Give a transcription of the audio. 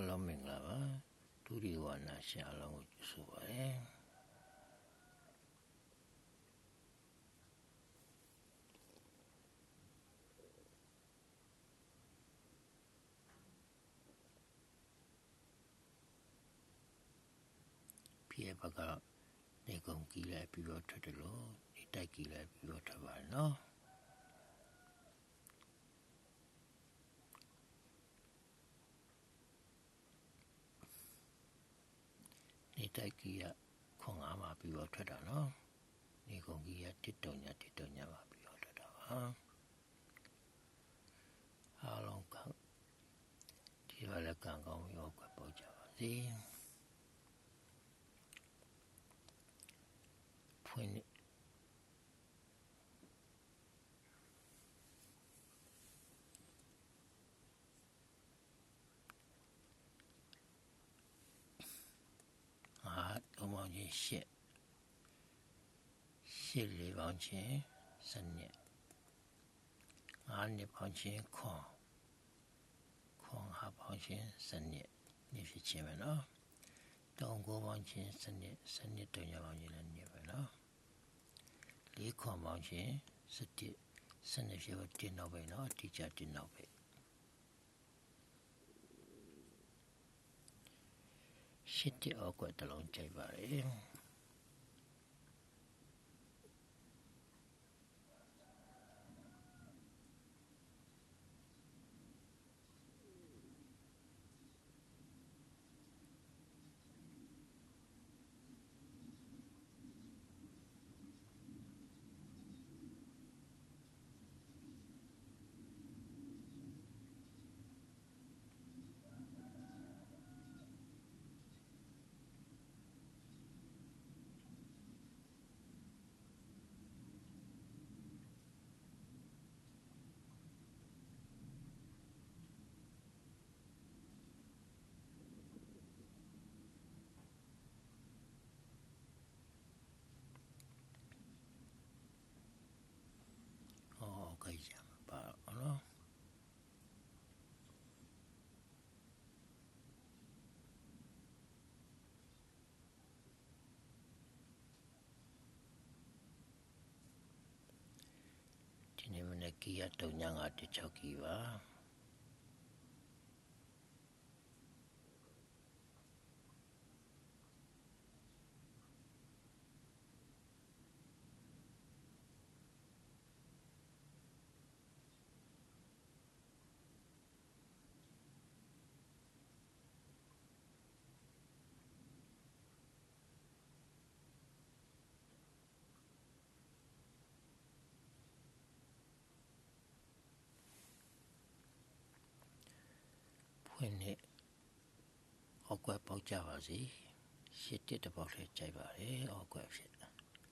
အားလုံးမင်္ဂလာပါဒုတိယဝါနာရှင်အားလုံးကိုကြိုဆိုပါရစေပြေဘကနေကုန်ကြည့်လိုက်ပြီးတော့ထွက်တယ်လို့ဒီတိုက်ကြည့်လိုက်ပြီးတော့ထွက်ပါနော်နေ တိုက်ကြီးကခွန်ငါမှာပြီးတော့ထွက်တာနော်နေကုန်ကြီးကတစ်တုံညာတစ်တုံညာမှာပြီးတော့ထွက်တာပါအားလုံးကဒီပါလကံကောင်းရောကွက်ပေါ်ကြပါစေဖွင့်နေအားလုံးပေါင်းချင်း ရှစ်ရှစ်လေးပေါင်းချင်းစနစ်ငါးနှစ်ပေါင်းချင်းခွန်ခွန်ဟာပေါင်းချင်းစနစ်နေဖြစ်ချင်းပဲနော်တောင်ကိုပေါင်းချင်းစနစ်စနစ်တုံညာပေါင်းချင်းလည်းနေပဲနော်လေးခွန်ပေါင်းချင်းစတိစနစ်ဖြစ်တော့တင်တော့ပဲနော်တိကျတင်တော့ပဲ ရှစ်တဲ့အောက်ကွက်တစ်လုံးကြိုက်ပါလေဟောကြိုက်ကြမှာပါတော့နော်ဒီနေ့မနေ့ ကီရတုံညာငါတချောက်ကီပါ အောက်ကွက်ပေါက်ကြပါစေရှစ်တစ်တစ်ပေါက်လေးကြိုက်ပါလေအောက်ကွက်ဖြစ်